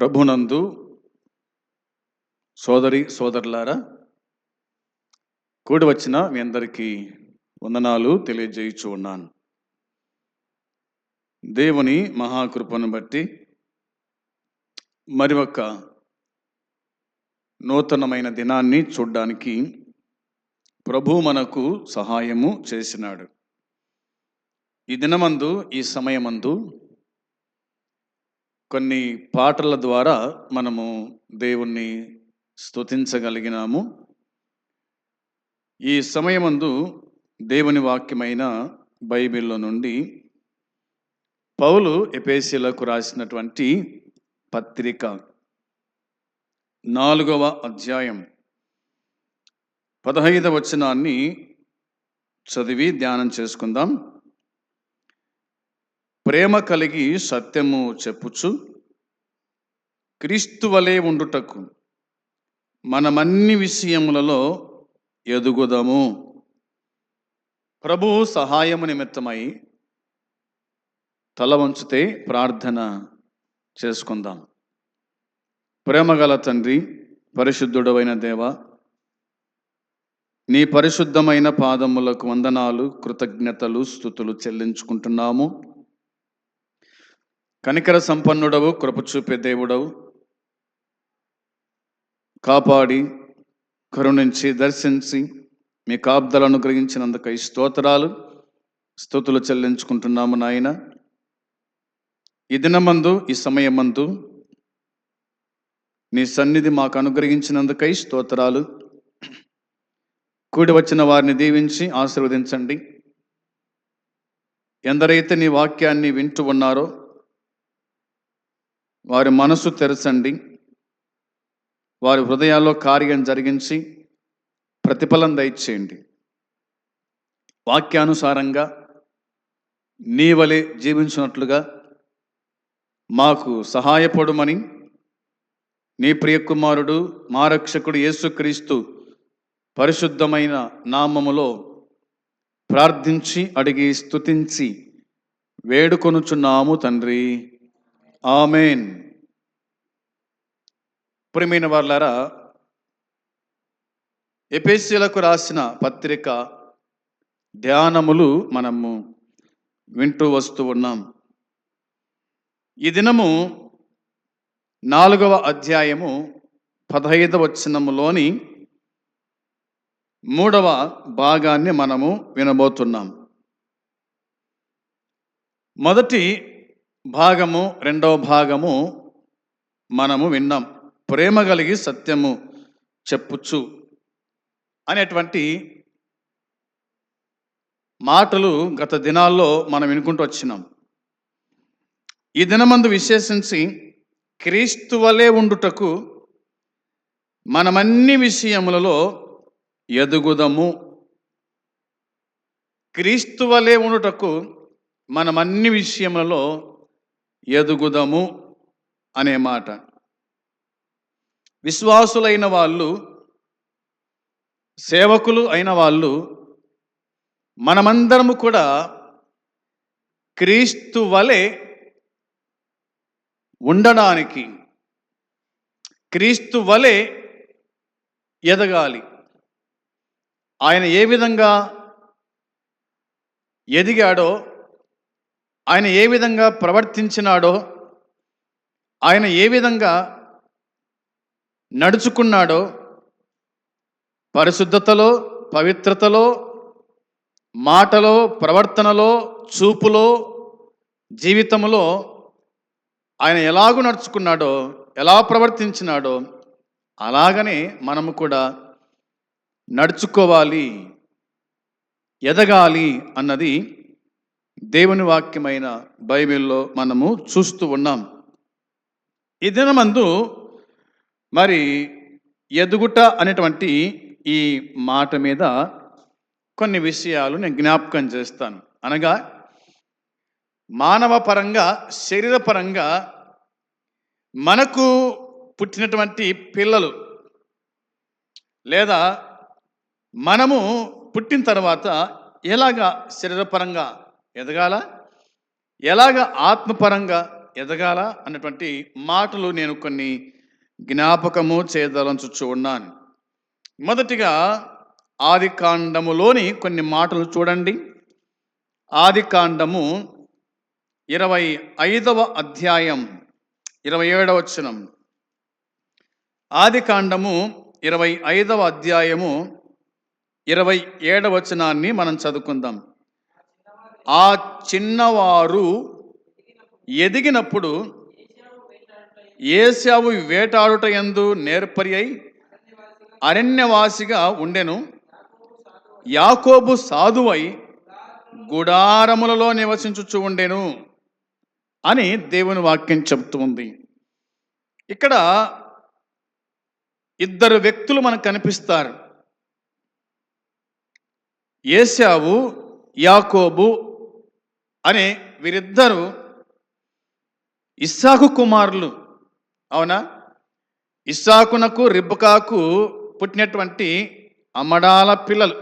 ప్రభునందు సోదరి సోదరులారా కూడి వచ్చిన మీ అందరికీ వందనాలు తెలియజేయచ్చు ఉన్నాను. దేవుని మహాకృపను బట్టి మరి ఒక నూతనమైన దినాన్ని చూడ్డానికి ప్రభు మనకు సహాయము చేసినాడు. ఈ దినమందు ఈ సమయమందు కొన్ని పాటల ద్వారా మనము దేవుణ్ణి స్తుతించగలిగినాము. ఈ సమయమందు దేవుని వాక్యమైన బైబిల్లో నుండి పౌలు ఎపేసిలకు రాసినటువంటి పత్రిక నాలుగవ అధ్యాయం పదహైదవ వచనాన్ని చదివి ధ్యానం చేసుకుందాం. ప్రేమ కలిగి సత్యము చెప్పుచు క్రీస్తు వలె ఉండుటకు మనమన్ని విషయములలో ఎదుగుదము. ప్రభు సహాయము నిమిత్తమై తల వంచితే ప్రార్థన చేసుకుందాం. ప్రేమగల తండ్రి పరిశుద్ధుడవైన దేవ నీ పరిశుద్ధమైన పాదములకు వందనాలు కృతజ్ఞతలు స్థుతులు చెల్లించుకుంటున్నాము. కనికర సంపన్నుడవు కృప చూపే దేవుడవు. కాపాడి కరుణించి దర్శించి మీ కాబ్దలను అనుగ్రహించినందుకై ఈ స్తోత్రాలు. స్థుతులు చెల్లించుకుంటున్నాము నాయన. ఈ దినమందు ఈ సమయమందు నీ సన్నిధి మాకు అనుగ్రహించినందుకై స్తోత్రాలు. కూడి వచ్చిన వారిని దీవించి ఆశీర్వదించండి. ఎందరైతే నీ వాక్యాన్ని వింటూ ఉన్నారో వారి మనసు తెరచండి. వారి హృదయాల్లో కార్యం జరిగించి ప్రతిఫలం దయచేయండి. వాక్యానుసారంగా నీ వలె జీవించినట్లుగా మాకు సహాయపడుమని నీ ప్రియకుమారుడు మా రక్షకుడు యేసుక్రీస్తు పరిశుద్ధమైన నామములో ప్రార్థించి అడిగి స్తుతించి వేడుకొనుచున్నాము తండ్రి. ఆమెన్. ప్రియమైన వాళ్ళారా ఎపిసిలకు రాసిన పత్రిక ధ్యానములు మనము వింటూ వస్తూ ఉన్నాం. ఈ దినము నాలుగవ అధ్యాయము పదహైదవ వచనములోని మూడవ భాగాన్ని మనము వినబోతున్నాం. మొదటి భాగము రెండవ భాగము మనము విన్నాం. ప్రేమ కలిగి సత్యము చెప్పుచ్చు అనేటువంటి మాటలు గత దినాల్లో మనం వినుకుంటూ వచ్చినాం. ఈ దినమందు విశేషించి క్రీస్తు వలె ఉండుటకు మనమన్ని విషయములలో ఎదుగుదము. క్రీస్తు వలె ఉండుటకు మనమన్ని విషయములలో ఎదుగుదము అనే మాట. విశ్వాసులైన వాళ్ళు సేవకులు అయిన వాళ్ళు మనమందరము కూడా క్రీస్తు వలె ఉండడానికి క్రీస్తు వలె ఎదగాలి. ఆయన ఏ విధంగా ఎదిగాడో ఆయన ఏ విధంగా ప్రవర్తించినాడో ఆయన ఏ విధంగా నడుచుకున్నాడో పరిశుద్ధతలో పవిత్రతలో మాటలో ప్రవర్తనలో చూపులో జీవితంలో ఆయన ఎలాగూ నడుచుకున్నాడో ఎలా ప్రవర్తించినాడో అలాగనే మనము కూడా నడుచుకోవాలి ఎదగాలి అన్నది దేవుని వాక్యమైన బైబిల్లో మనము చూస్తూ ఉన్నాం. ఈ దినమందు మరి ఎదుగుట అనేటువంటి ఈ మాట మీద కొన్ని విషయాలు నేను జ్ఞాపకం చేస్తాను. అనగా మానవ పరంగా శరీరపరంగా మనకు పుట్టినటువంటి పిల్లలు లేదా మనము పుట్టిన తర్వాత ఎలాగా శరీరపరంగా ఎదగాల? ఎలాగ ఆత్మపరంగా ఎదగాల అన్నటువంటి మాటలు నేను కొన్ని జ్ఞాపకము చేయదలంచుచు ఉన్నాను. మొదటిగా ఆది కాండములోని కొన్ని మాటలు చూడండి. ఆది కాండము ఇరవై ఐదవ అధ్యాయం ఇరవై ఏడవ వచనం. ఆది కాండము ఇరవై ఐదవ అధ్యాయము ఇరవై ఏడవ వచనాన్ని మనం చదువుకుందాం. ఆ చిన్నవారు ఎదిగినప్పుడు ఏశావు వేటాడుట ఎందు నేర్పరి అయి అరణ్యవాసిగా ఉండెను. యాకోబు సాధువై గుడారములలో నివసించుచు ఉండెను అని దేవుని వాక్యం చెబుతుంది ఇక్కడ ఇద్దరు వ్యక్తులు మనకు కనిపిస్తారు. ఏశావు యాకోబు అనే వీరిద్దరు ఇస్సాకు కుమారులు. అవునా? ఇస్సాకునకు రిబ్బకాకు పుట్టినటువంటి అమడాల పిల్లలు.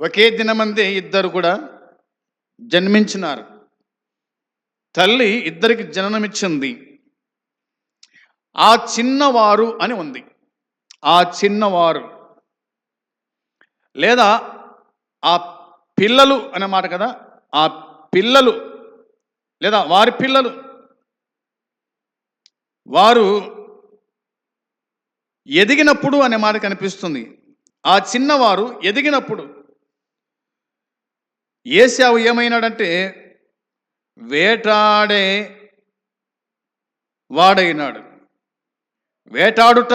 ఒకే దినమందే ఇద్దరు కూడా జన్మించినారు. తల్లి ఇద్దరికి జననమిచ్చింది. ఆ చిన్నవారు అని ఉంది. ఆ చిన్నవారు లేదా ఆ పిల్లలు అనే మాట కదా? ఆ పిల్లలు లేదా వారి పిల్లలు. వారు ఎదిగినప్పుడు అనే మాట కనిపిస్తుంది. ఆ చిన్నవారు ఎదిగినప్పుడు ఏసావు ఏమైనాడంటే వేటాడే వాడైనాడు. వేటాడుట.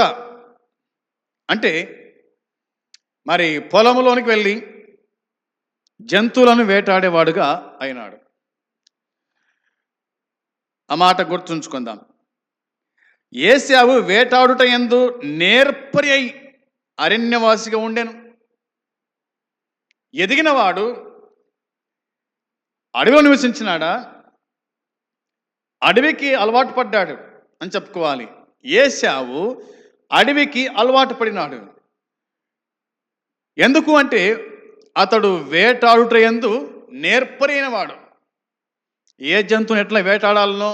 అంటే మరి పొలంలోనికి వెళ్ళి జంతువులను వేటాడేవాడుగా అయినాడు. ఆ మాట గుర్తుంచుకుందాం. ఏసావు వేటాడుట ఎందు నేర్పరి అయి అరణ్యవాసిగా ఉండెను. ఎదిగినవాడు అడవిలో నివసించినాడా? అడవికి అలవాటు పడ్డాడు అని చెప్పుకోవాలి. ఏసావు అడవికి అలవాటు పడినాడు. ఎందుకు అంటే అతడు వేటాడుట ఎందు నేర్పరైనవాడు. ఏ జంతువుని ఎట్లా వేటాడాలనో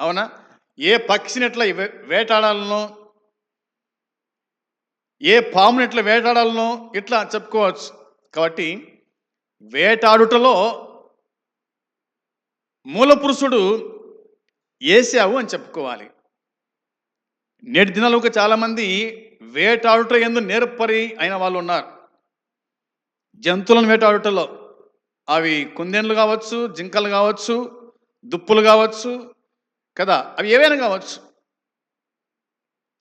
అవునా? ఏ పక్షిని ఎట్లా వేటాడాలనో ఏ పాముని ఎట్లా వేటాడాలనో ఇట్లా చెప్పుకోవచ్చు. కాబట్టి వేటాడుటలో మూల పురుషుడు ఏసావు అని చెప్పుకోవాలి. నేటి దినాలకు చాలామంది వేటాడుట ఎందు నేర్పరి అయిన వాళ్ళు ఉన్నారు జంతువులను వేటాడుటలో అవి కుందేళ్ళు కావచ్చు జింకలు కావచ్చు దుప్పులు కావచ్చు కదా? అవి ఏవైనా కావచ్చు.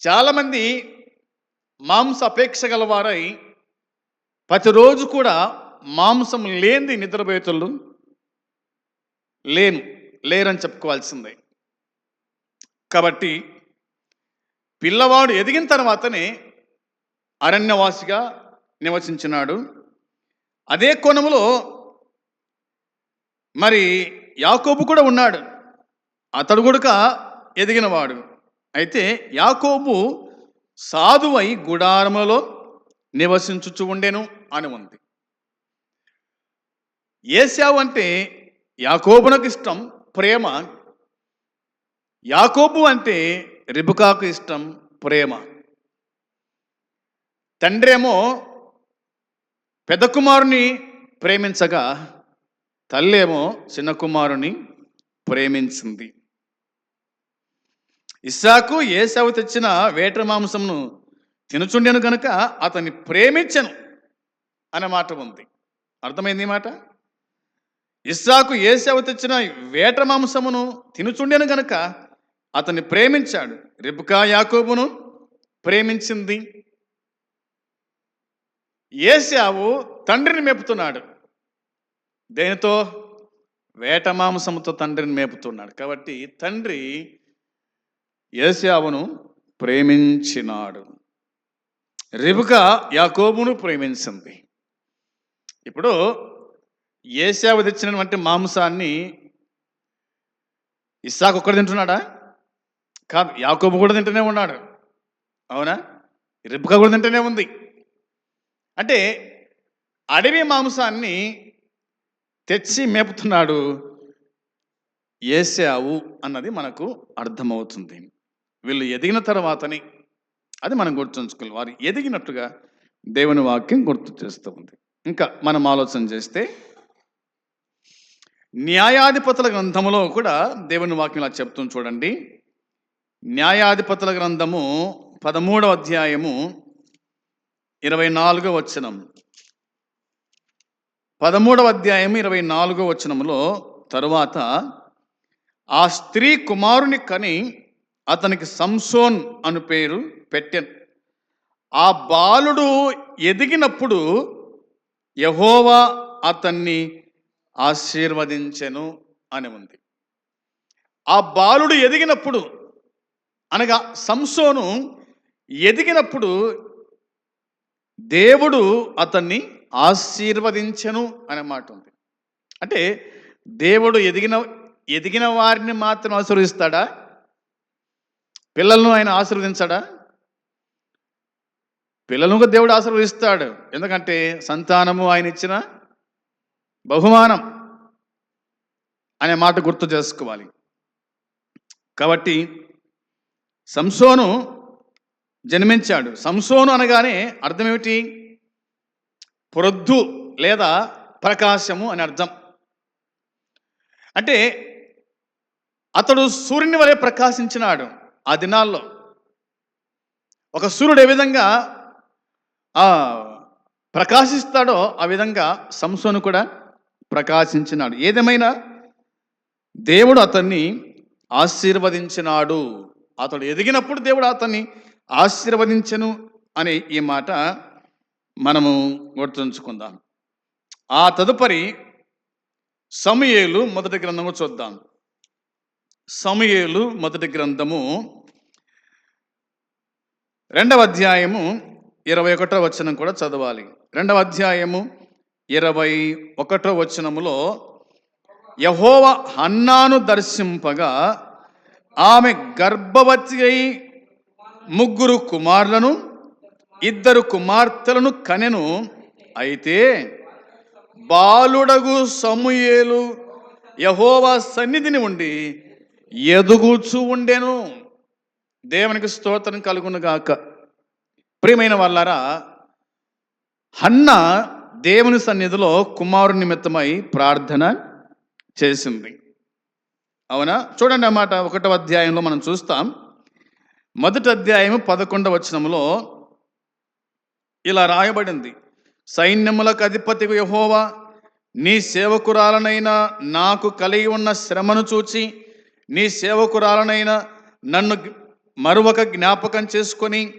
చాలామంది మాంస అపేక్ష గలవారై ప్రతిరోజు కూడా మాంసం లేనిది నిద్రపోయేతుళ్ళు లేను లేరని చెప్పుకోవాల్సిందే. కాబట్టి పిల్లవాడు ఎదిగిన తర్వాతనే అరణ్యవాసిగా నివసించినాడు. అదే కోణములో మరి యాకోబు కూడా ఉన్నాడు. అతడు కూడా ఎదిగినవాడు. అయితే యాకోబు సాధువై గుడారములలో నివసించుచు ఉండెను అని ఉంది. ఏసావు అంటే యాకోబునకు ఇష్టం ప్రేమ. యాకోబు అంటే రిబుకాకు ఇష్టం ప్రేమ. తండ్రేమో పెద్ద కుమారుని ప్రేమించగా తల్లేమో చిన్న కుమారుని ప్రేమించింది. ఇస్సాకు ఏసావు తెచ్చిన వేట మాంసంను తినుచుండెను గనుక అతన్ని ప్రేమించను అనే మాట ఉంది. అర్థమైంది ఈ మాట? ఇస్సాకు ఏసావు తెచ్చిన వేట మాంసమును తినుచుండెను గనుక అతన్ని ప్రేమించాడు. రిబ్కా యాకోబును ప్రేమించింది. ఏసావు తండ్రిని మేపుతున్నాడు. దేనితో? వేట మాంసముతో తండ్రిని మేపుతున్నాడు. కాబట్టి తండ్రి ఏసావును ప్రేమించినాడు. రిబుక యాకోబును ప్రేమించింది. ఇప్పుడు ఏసావు తెచ్చినటువంటి మాంసాన్ని ఇస్సాకు ఒక్కడు తింటున్నాడా? కాదు యాకోబు కూడా తింటూనే ఉన్నాడు. అవునా? రిబ్కా కూడా తింటూనే ఉంది. అంటే అడవి మాంసాన్ని తెచ్చి మేపుతున్నాడు ఏసావు అన్నది మనకు అర్థమవుతుంది. వీళ్ళు ఎదిగిన తర్వాతని అది మనం గుర్తుంచుకోవాలి. వారు ఎదిగినట్టుగా దేవుని వాక్యం గుర్తు చేస్తూ ఉంది. ఇంకా మనం ఆలోచన చేస్తే న్యాయాధిపతుల గ్రంథములో కూడా దేవుని వాక్యం ఇలా చెప్తుంది చూడండి. న్యాయాధిపతుల గ్రంథము పదమూడవ అధ్యాయము ఇరవై నాలుగో వచనం. పదమూడవ అధ్యాయం ఇరవై నాలుగో వచనములో తరువాత ఆ స్త్రీ కుమారుని కని అతనికి సంసోన్ అను పేరు పెట్టాను. ఆ బాలుడు ఎదిగినప్పుడు యహోవా అతన్ని ఆశీర్వదించెను అని ఉంది. ఆ బాలుడు ఎదిగినప్పుడు అనగా సంసోను ఎదిగినప్పుడు దేవుడు అతన్ని ఆశీర్వదించెను అనే మాట ఉంది. అంటే దేవుడు ఎదిగిన ఎదిగిన వారిని మాత్రం ఆశీర్వదిస్తాడా? పిల్లలను ఆయన ఆశీర్వదించాడా? పిల్లలను దేవుడు ఆశీర్వదిస్తాడు. ఎందుకంటే సంతానము ఆయన ఇచ్చిన బహుమానం అనే మాట గుర్తు చేసుకోవాలి. కాబట్టి సంసోను జన్మించాడు. సంసోను అనగానే అర్థం ఏమిటి ప్రొద్దు లేదా ప్రకాశము అని అర్థం. అంటే అతడు సూర్యుని వలె ప్రకాశించినాడు ఆ దినాల్లో. ఒక సూర్యుడు ఏ విధంగా ప్రకాశిస్తాడో ఆ విధంగా సంసోను కూడా ప్రకాశించినాడు. ఏదేమైనా? దేవుడు అతన్ని ఆశీర్వదించినాడు. అతడు ఎదిగినప్పుడు దేవుడు అతన్ని ఆశీర్వదించను అనే ఈ మాట మనము గుర్తుంచుకుందాం. ఆ తదుపరి సమయేలు మొదటి గ్రంథము చూద్దాం. సమయేలు మొదటి గ్రంథము రెండవ అధ్యాయము ఇరవై ఒకటో వచనం కూడా చదవాలి. రెండవ అధ్యాయము ఇరవై ఒకటో వచనములో యహోవ హన్నాను దర్శింపగా ఆమె గర్భవతి అయి ముగ్గురు కుమారులను ఇద్దరు కుమార్తెలను కనెను. అయితే బాలుడగు సమూయేలు యహోవా సన్నిధిని ఉండి ఎదుగుచూ ఉండెను. దేవునికి స్తోత్రం కలుగునుగాక ప్రియమైన వాళ్ళారా హన్న దేవుని సన్నిధిలో కుమారుని నిమిత్తమై ప్రార్థన చేసింది. అవునా? చూడండి అన్నమాట ఒకటో అధ్యాయంలో మనం చూస్తాం. మొదటి అధ్యాయము పదకొండవ వచనంలో ఇలా రాయబడింది. సైన్యములకు అధిపతి యహోవా నీ సేవకురాలనైనా నాకు కలిగి ఉన్న శ్రమను చూచి నీ సేవకురాలనైనా నన్ను మరొక జ్ఞాపకం చేసుకొని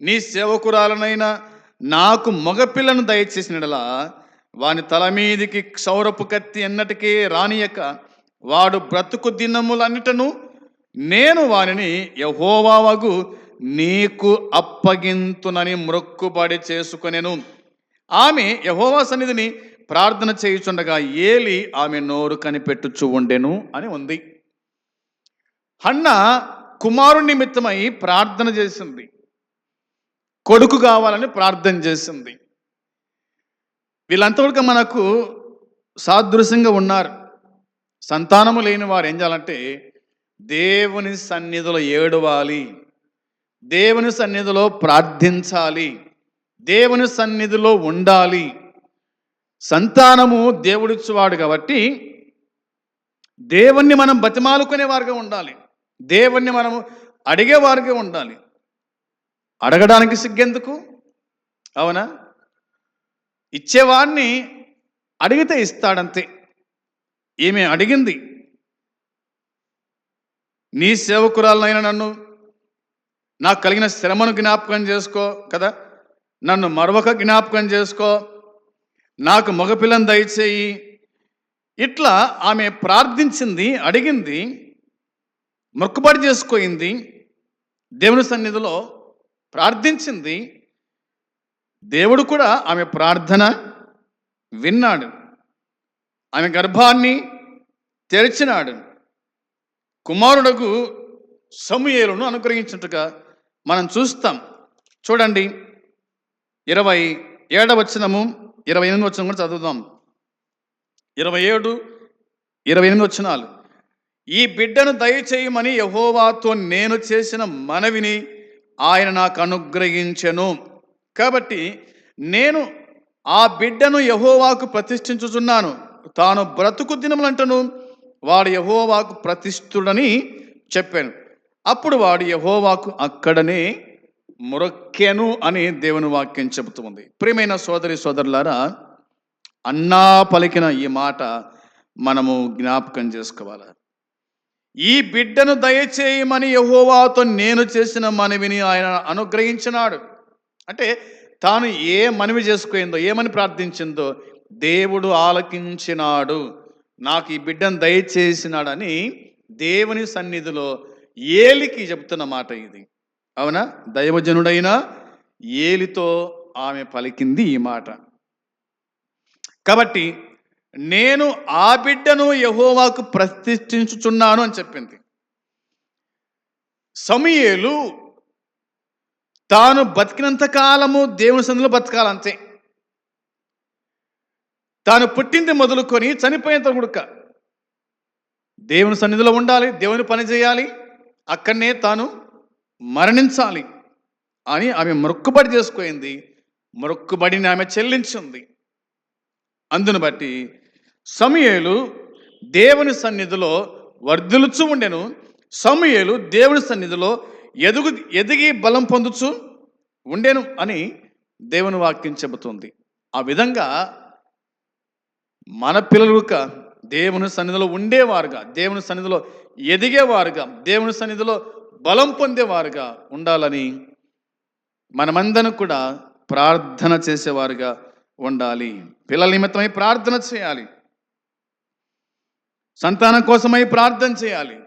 నీ సేవకురాలనైనా నాకు మగపిల్లను దయచేసినలా వాని తల మీదికి క్షౌరపు కత్తి ఎన్నటికీ రానియక వాడు బ్రతుకు దినములన్నిటను నేను వానిని యహోవావగు నీకు అప్పగింతునని మ్రొక్కుబడి చేసుకునేను. ఆమె యహోవా సన్నిధిని ప్రార్థన చేయుచుండగా ఏలి ఆమె నోరు కనిపెట్టుచు ఉండెను అని ఉంది. హన్న కుమారుని నిమిత్తమై ప్రార్థన చేసింది. కొడుకు కావాలని ప్రార్థన చేసింది. వీళ్ళంతవరకు మనకు సాదృశ్యంగా ఉన్నారు. సంతానము లేని వారు ఏం చేయాలంటే దేవుని సన్నిధిలో ఏడవాలి. దేవుని సన్నిధిలో ప్రార్థించాలి. దేవుని సన్నిధిలో ఉండాలి. సంతానము దేవుడిచ్చువాడు కాబట్టి దేవుణ్ణి మనం బతిమాలుకునే వారుగా ఉండాలి. దేవుణ్ణి మనము అడిగేవారుగా ఉండాలి. అడగడానికి సిగ్గెందుకు? అవునా? ఇచ్చేవాడిని అడిగితే ఇస్తాడంతే. ఈమె అడిగింది. నీ సేవకురాలనైనా నన్ను నాకు కలిగిన శ్రమను జ్ఞాపకం చేసుకో కదా? నన్ను మరొక జ్ఞాపకం చేసుకో. నాకు మగపిల్లని దయచేయి. ఇట్లా ఆమె ప్రార్థించింది అడిగింది మొక్కుబడి చేసుకోయింది. దేవుని సన్నిధిలో ప్రార్థించింది. దేవుడు కూడా ఆమె ప్రార్థన విన్నాడు. ఆమె గర్భాన్ని తెరిచినాడు. కుమారుడకు సమూయేలును అనుగ్రహించినట్టుగా మనం చూస్తాం. చూడండి. ఇరవై ఏడవ వచనము ఇరవై ఎనిమిది వచ్చిన కూడా చదువుదాం. ఇరవై ఏడు ఇరవై ఎనిమిది వచనాలు. ఈ బిడ్డను దయచేయమని యహోవాతో నేను చేసిన మనవిని ఆయన నాకు అనుగ్రహించెను. కాబట్టి నేను ఆ బిడ్డను యహోవాకు ప్రతిష్ఠించుచున్నాను. తాను బ్రతుకు దినములంటను వాడు యహోవాకు ప్రతిష్ఠుడని చెప్పాను. అప్పుడు వాడు యహోవాకు అక్కడనే మొరక్కెను అని దేవుని వాక్యం చెబుతుంది ప్రియమైన సోదరి సోదరులారా అన్నా పలికిన ఈ మాట మనము జ్ఞాపకం చేసుకోవాలి? ఈ బిడ్డను దయచేయమని యహోవాతో నేను చేసిన మనవిని ఆయన అనుగ్రహించినాడు. అంటే తాను ఏ మనవి చేసుకోయిందో ఏమని ప్రార్థించిందో దేవుడు ఆలకించినాడు. నాకు ఈ బిడ్డను దయచేసినాడని దేవుని సన్నిధిలో ఏలికి చెప్తున్న మాట ఇది. అవునా? దైవజనుడైన ఏలితో ఆమె పలికింది ఈ మాట. కాబట్టి నేను ఆ బిడ్డను యహోవాకు ప్రతిష్ఠించుచున్నాను అని చెప్పింది. సమయేలు తాను బతికినంత కాలము దేవుని సందులో బతకాలంతే. తాను పుట్టింది మొదలుకొని చనిపోయేంత గుడుక దేవుని సన్నిధిలో ఉండాలి దేవుని పని చేయాలి అక్కడనే తాను మరణించాలి అని ఆమె మొక్కుబడి చేసుకుంది మొక్కుబడిని ఆమె చెల్లించింది. అందును బట్టి సమయలు దేవుని సన్నిధిలో వర్ధిలుచు ఉండెను. సమయలు దేవుని సన్నిధిలో ఎదుగు ఎదిగి బలం పొందుచు ఉండెను అని దేవుని వాక్యం చెబుతుంది. ఆ విధంగా మన పిల్లలుక దేవుని సన్నిధిలో ఉండేవారుగా దేవుని సన్నిధిలో ఎదిగేవారుగా దేవుని సన్నిధిలో బలం పొందేవారుగా ఉండాలని మనమందరం కూడా ప్రార్థన చేసేవారుగా ఉండాలి. పిల్లల నిమిత్తమై ప్రార్థన చేయాలి. సంతానం కోసమై ప్రార్థన చేయాలి.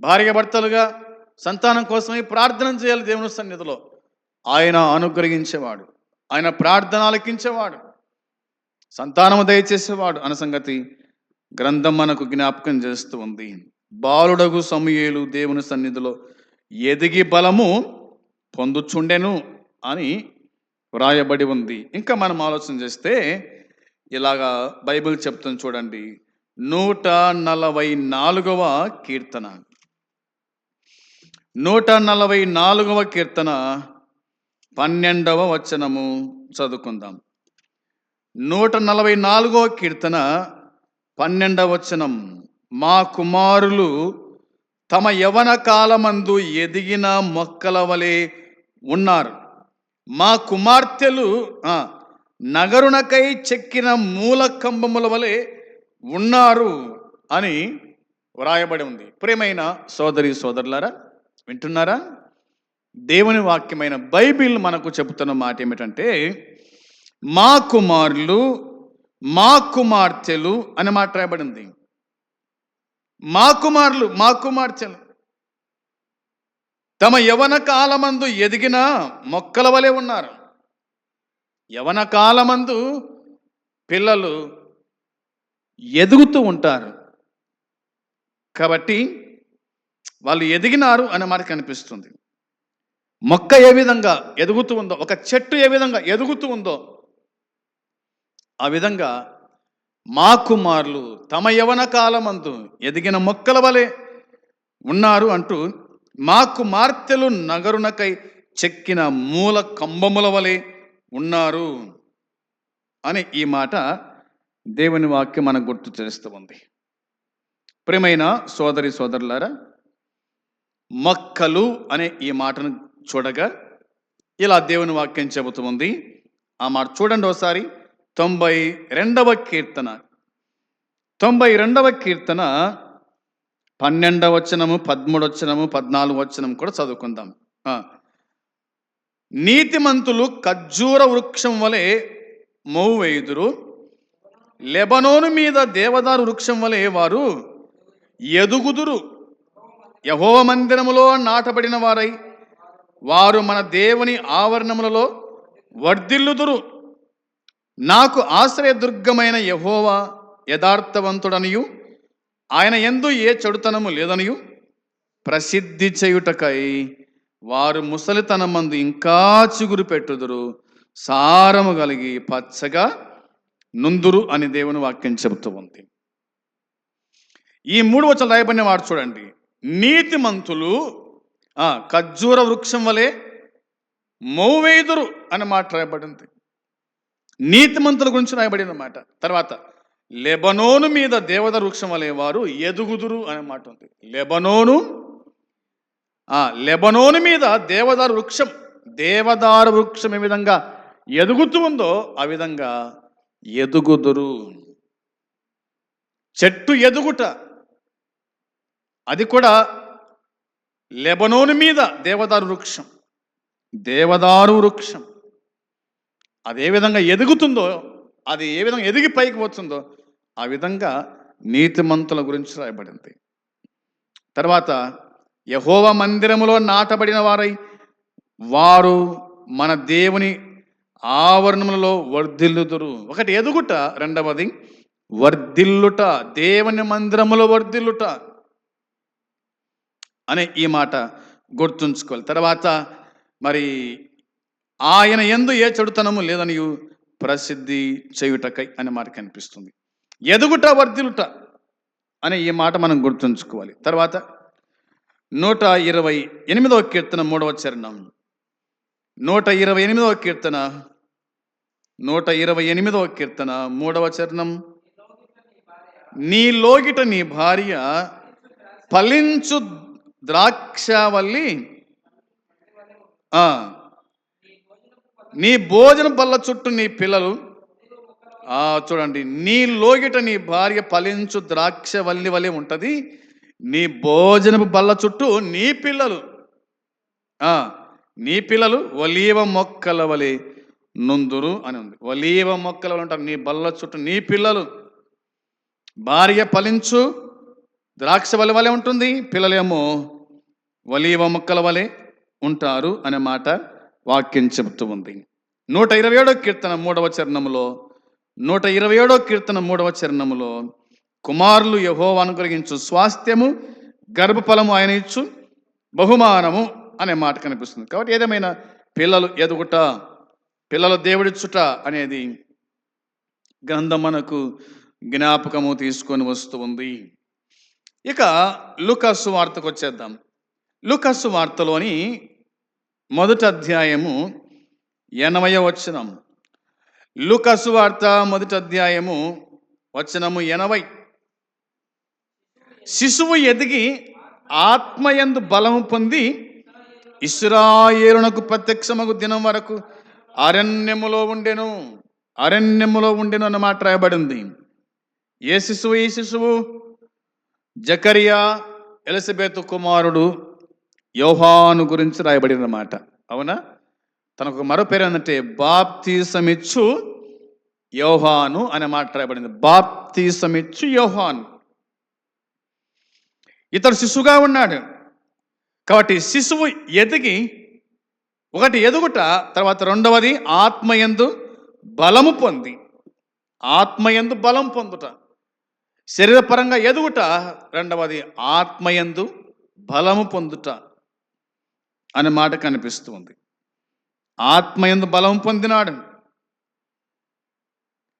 భార్య భర్తలుగా సంతానం కోసమై ప్రార్థన చేయాలి దేవుని సన్నిధిలో. ఆయన అనుగ్రహించేవాడు. ఆయన ప్రార్థన ఆలకించేవాడు సంతానము దయచేసేవాడు అన్న సంగతి గ్రంథం మనకు జ్ఞాపకం చేస్తూ ఉంది. బాలుడగు సమయేలు దేవుని సన్నిధిలో ఎదిగి బలము పొందుచుండెను అని వ్రాయబడి ఉంది. ఇంకా మనం ఆలోచన చేస్తే ఇలాగా బైబిల్ చెప్తుంది చూడండి. నూట నలభై నాలుగవ కీర్తన. నూట నలభై నాలుగవ కీర్తన పన్నెండవ వచనము చదువుకుందాం. నూట నలభై నాలుగవ కీర్తన పన్నెండవచనం మా కుమారులు తమ యవన కాలమందు ఎదిగిన మొక్కల వలె ఉన్నారు. మా కుమార్తెలు నగరునకై చెక్కిన మూల కంబముల వలె ఉన్నారు అని వ్రాయబడి ఉంది. ప్రేమైన సోదరి సోదరులారా వింటున్నారా? దేవుని వాక్యమైన బైబిల్ మనకు చెబుతున్న మాట ఏమిటంటే మా కుమారులు మా కుమార్తెలు అని మాట రాయబడింది. మా కుమారులు మా కుమార్తెలు. తమ యవన కాలమందు ఎదిగిన మొక్కల వలె ఉన్నారు. యవన కాలమందు పిల్లలు ఎదుగుతూ ఉంటారు. కాబట్టి వాళ్ళు ఎదిగినారు అని మాట కనిపిస్తుంది. మొక్క ఏ విధంగా ఎదుగుతూ ఉందో ఒక చెట్టు ఏ విధంగా ఎదుగుతూ ఉందో ఆ విధంగా మా కుమారులు తమ యవన కాలమందు ఎదిగిన మొక్కల వలె ఉన్నారు అంటూ మా కుమార్తెలు నగరునకై చెక్కిన మూల కంబముల వలె ఉన్నారు అని ఈ మాట దేవుని వాక్యం మనకు గుర్తు చేస్తూ ఉంది. ప్రియమైన సోదరి సోదరులారా మొక్కలు అనే ఈ మాటను చూడగా ఇలా దేవుని వాక్యం చెబుతుంది ఆ మాట చూడండి ఒకసారి. తొంభై రెండవ కీర్తన. తొంభై రెండవ కీర్తన పన్నెండవ వచనము పదమూడు వచనము పద్నాలుగు వచనం కూడా చదువుకుందాం. నీతిమంతులు ఖర్జూర వృక్షం వలె మౌ వేయుదురు లెబనోను మీద దేవదారు వృక్షం వలె వారు ఎదుగుదురు. యహో మందిరములో నాటబడిన వారై వారు మన దేవుని ఆవరణములలో వర్ధిల్లుదురు. నాకు ఆశ్రయదుర్గమైన యహోవా యథార్థవంతుడనియు ఆయన ఎందు ఏ చెడుతనము లేదనియు ప్రసిద్ధి చేయుటకై వారు ముసలితనమందు ఇంకా చిగురు పెట్టుదురు సారము కలిగి పచ్చగా నుందురు అని దేవుని వాక్యం చెబుతూ ఉంది. ఈ మూడు వచ్చలు రాయబడిన వాడు చూడండి. నీతిమంతులు ఆ, ఖర్జూర వృక్షం వలె మౌవేదురు అని మాట రాయబడింది. నీతిమంతుల గురించి రాయబడిన మాట తర్వాత లెబనోను మీద దేవదారు వృక్షం వలె వారు ఎదుగుదురు అనే మాట ఉంది. లెబనోను ఆ లెబనోను మీద దేవదారు వృక్షం దేవదారు వృక్షం ఏ విధంగా ఎదుగుతూ ఉందో ఆ విధంగా ఎదుగుదురు. చెట్టు ఎదుగుట అది కూడా లెబనోను మీద దేవదారు వృక్షం దేవదారు వృక్షం. అది ఏ విధంగా ఎదుగుతుందో అది ఏ విధంగా ఎదిగి పైకి వస్తుందో ఆ విధంగా నీతిమంతుల గురించి రాయబడింది. తర్వాత యహోవ మందిరములో నాటబడిన వారై వారు మన దేవుని ఆవరణములలో వర్ధిల్లుదురు. ఒకటి ఎదుగుట రెండవది వర్ధిల్లుట దేవుని మందిరములో వర్ధిల్లుట అనే ఈ మాట గుర్తుంచుకోవాలి. తర్వాత మరి ఆయన ఎందు ఏ చెడుతనము లేదని ప్రసిద్ధి చేయుటకై అనే మాట కనిపిస్తుంది. ఎదుగుట వర్ధిలుట అనే ఈ మాట మనం గుర్తుంచుకోవాలి. తర్వాత నూట ఇరవై ఎనిమిదవ కీర్తన మూడవ చరణం. నూట ఇరవై ఎనిమిదవ కీర్తన నూట ఇరవై ఎనిమిదవ కీర్తన మూడవ చరణం. నీ లోగిట నీ భార్య ఫలించు ద్రాక్షవల్లి ఆ, నీ భోజన బల్ల చుట్టూ నీ పిల్లలు చూడండి నీ లోగిట నీ భార్య ఫలించు ద్రాక్ష వల్లి వలె ఉంటుంది నీ భోజనపు బల్ల చుట్టూ నీ పిల్లలు నీ పిల్లలు ఒలీవ మొక్కల వలె నుందురు అని ఉంది. ఒలీవ మొక్కల వలె ఉంటారు నీ బల్ల చుట్టూ నీ పిల్లలు. భార్య ఫలించు ద్రాక్ష వలె వలె ఉంటుంది పిల్లలేమో ఒలీవ మొక్కల వలె ఉంటారు అనే మాట వాక్యం చెబుతూ ఉంది. నూట ఇరవై ఏడో కీర్తన మూడవ చరణములో నూట ఇరవై ఏడో కీర్తన మూడవ చరణములో కుమారులు యహో అనుగ్రహించు స్వాస్థ్యము గర్భఫలము ఆయన ఇచ్చు బహుమానము అనే మాట కనిపిస్తుంది. కాబట్టి ఏదేమైనా పిల్లలు ఎదుగుట పిల్లలు దేవుడిచ్చుట అనేది గ్రంథం మనకు జ్ఞాపకము తీసుకొని వస్తూ ఉంది. ఇక లుకస్సు వార్తకు వచ్చేద్దాం లుకస్సు వార్తలోని మొదటి అధ్యాయము ఎనభై వచనం లుకసు వార్త మొదటి అధ్యాయము వచనము ఎనభై. శిశువు ఎదిగి ఆత్మయందు బలము పొంది ఇస్రాయేలునకు ప్రత్యక్షమగు దినం వరకు అరణ్యములో ఉండెను. అరణ్యములో ఉండెను అన్న మాట రాయబడింది. ఏ శిశువు? ఈ శిశువు జకరియా ఎలిజబెత్ కుమారుడు యోహాను గురించి రాయబడిన మాట. అవునా? తనకు మరో పేరు ఏంటంటే బాప్తీసమిచ్చు యోహాను అనే మాట రాయబడింది. బాప్తీసమిచ్చు యోహాను. ఇతడు శిశువుగా ఉన్నాడు. కాబట్టి శిశువు ఎదిగి ఒకటి ఎదుగుట తర్వాత రెండవది ఆత్మయందు బలము పొంది. ఆత్మయందు బలం పొందుట. శరీరపరంగా ఎదుగుట రెండవది ఆత్మయందు బలము పొందుట అనే మాట కనిపిస్తుంది ఆత్మయందు బలం పొందినాడు.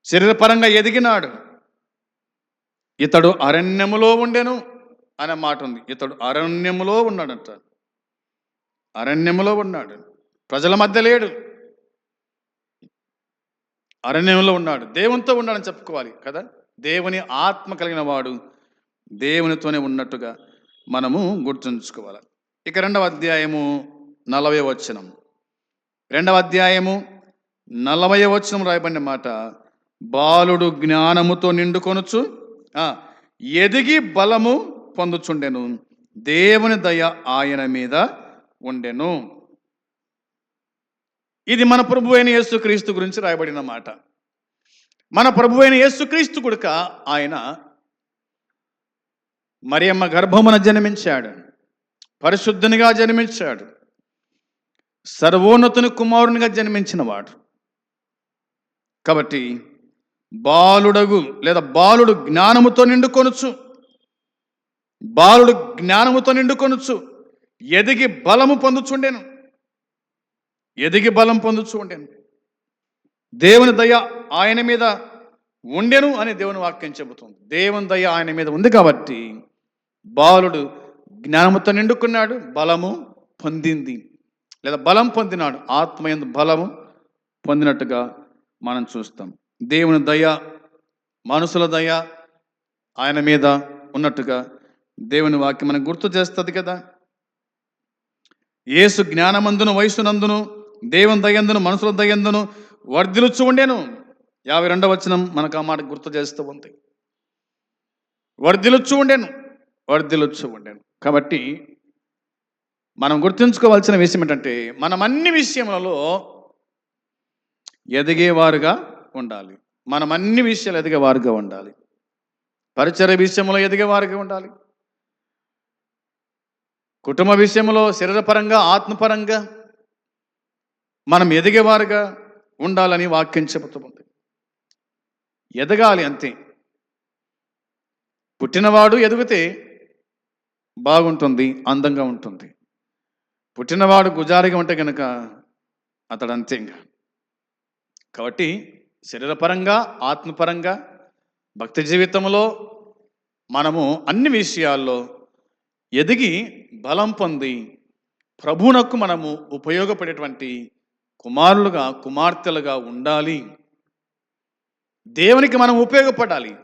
శరీరపరంగా ఎదిగినాడు. ఇతడు అరణ్యములో ఉండెను అనే మాట ఉంది. ఇతడు అరణ్యములో ఉన్నాడంట. అరణ్యములో ఉన్నాడు. ప్రజల మధ్య లేడు. అరణ్యంలో ఉన్నాడు. దేవునితో ఉన్నాడని చెప్పుకోవాలి కదా? దేవుని ఆత్మ కలిగిన వాడు దేవునితోనే ఉన్నట్టుగా మనము గుర్తుంచుకోవాలి. ఇక రెండవ అధ్యాయము నలభై వచనం. రెండవ అధ్యాయము నలభై వచనం రాయబడిన మాట బాలుడు జ్ఞానముతో నిండుకొనుచు ఎదిగి బలము పొందుచుండెను. దేవుని దయ ఆయన మీద ఉండెను. ఇది మన ప్రభు అయిన యేసుక్రీస్తు గురించి రాయబడిన మాట. మన ప్రభు అయిన యేసుక్రీస్తు కొడుక ఆయన మరియమ్మ గర్భమున జన్మించాడు. పరిశుద్ధునిగా జన్మించాడు. సర్వోన్నతుని కుమారునిగా జన్మించిన వాడు కాబట్టి బాలుడగు లేదా బాలుడు జ్ఞానముతో నిండుకొనుచు బాలుడు జ్ఞానముతో నిండుకొనుచు ఎదిగి బలము పొందుచుండెను. ఎదిగి బలం పొందుచు ఉండెను దేవుని దయ ఆయన మీద ఉండెను అని దేవుని వాక్యం చెబుతుంది. దేవుని దయ ఆయన మీద ఉంది కాబట్టి బాలుడు జ్ఞానముతో నిండుకున్నాడు బలము పొందింది. లేదా బలం పొందినాడు. ఆత్మ ఎందు బలము పొందినట్టుగా మనం చూస్తాం. దేవుని దయ మనుషుల దయ ఆయన మీద ఉన్నట్టుగా దేవుని వాక్యం మనకు గుర్తు చేస్తుంది కదా. ఏసు జ్ఞానమందును వయసునందును దేవుని దయందును మనుషుల దయందును వర్ధిలుచు ఉండేను. యాభై రెండవ వచనం మనకు ఆ మాట గుర్తు చేస్తూ ఉంది. వర్ధిలుచు ఉండేను వర్ధిలుచు ఉండేను. కాబట్టి మనం గుర్తుంచుకోవాల్సిన విషయం ఏంటంటే మనం అన్ని విషయములలో ఎదిగేవారుగా ఉండాలి. మనం అన్ని విషయాలు ఎదిగేవారుగా ఉండాలి. పరిచయ విషయంలో ఎదిగేవారుగా ఉండాలి. కుటుంబ విషయంలో శరీరపరంగా ఆత్మపరంగా మనం ఎదిగేవారుగా ఉండాలని వాక్యం చెబుతుంది ఎదగాలి అంతే. పుట్టినవాడు ఎదిగితే బాగుంటుంది అందంగా ఉంటుంది. పుట్టినవాడు గుజారిగా ఉంటే కనుక అతడు అంతే ఇంకా. కాబట్టి శరీరపరంగా ఆత్మపరంగా భక్తి జీవితంలో మనము అన్ని విషయాల్లో ఎదిగి బలం పొంది ప్రభువునకు మనము ఉపయోగపడేటువంటి కుమారులుగా కుమార్తెలుగా ఉండాలి. దేవునికి మనం ఉపయోగపడాలి.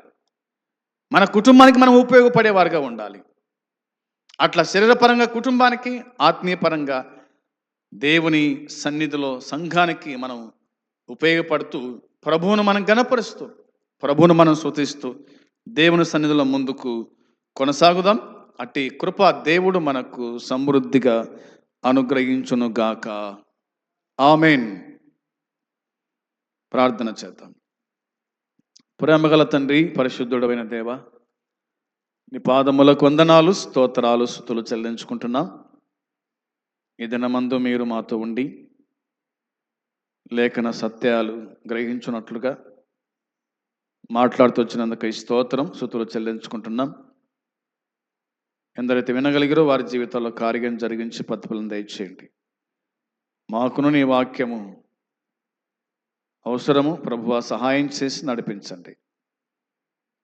మన కుటుంబానికి మనం ఉపయోగపడేవారుగా ఉండాలి. అట్లా శరీరపరంగా కుటుంబానికి ఆత్మీయపరంగా దేవుని సన్నిధిలో సంఘానికి మనం ఉపయోగపడుతూ ప్రభువును మనం గణపరుస్తూ ప్రభువును మనం శృతిస్తూ దేవుని సన్నిధిలో ముందుకు కొనసాగుదాం. అట్టి కృప దేవుడు మనకు సమృద్ధిగా అనుగ్రహించునుగాక. ఆమెన్. ప్రార్థన చేద్దాం. ప్రేమగల తండ్రి పరిశుద్ధుడమైన దేవ నీ పాదములకు వందనాలు స్తోత్రాలు స్థుతులు చెల్లించుకుంటున్నాం. ఈ దినమందు మీరు మాతో ఉండి లేఖన సత్యాలు గ్రహించున్నట్లుగా మాట్లాడుతూ వచ్చినందుకు ఈ స్తోత్రం స్థుతులు చెల్లించుకుంటున్నాం. ఎందరైతే వినగలిగారో వారి జీవితాల్లో కార్యం జరిగించి ప్రతిఫలం దయచేయండి. మాకును నీ వాక్యము అవసరము ప్రభువ సహాయం చేసి నడిపించండి.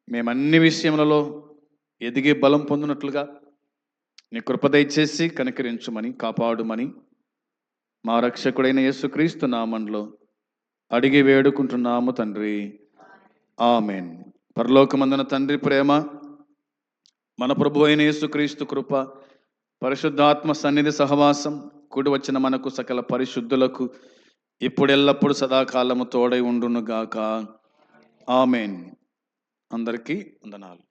మేము అన్ని విషయములలో ఎదిగే బలం పొందినట్లుగా నీ కృప దయచేసి కనికరించుమని కాపాడుమని మా రక్షకుడైన యేసుక్రీస్తు నామంలో అడిగి వేడుకుంటున్నాము తండ్రి. ఆమెన్. పరలోకమందున తండ్రి ప్రేమ మన ప్రభు అయిన యేసుక్రీస్తు కృప పరిశుద్ధాత్మ సన్నిధి సహవాసం కూడి వచ్చిన మనకు సకల పరిశుద్ధులకు ఇప్పుడెల్లప్పుడు సదాకాలము తోడై ఉండునుగాక. ఆమెన్. అందరికీ వందనాలు.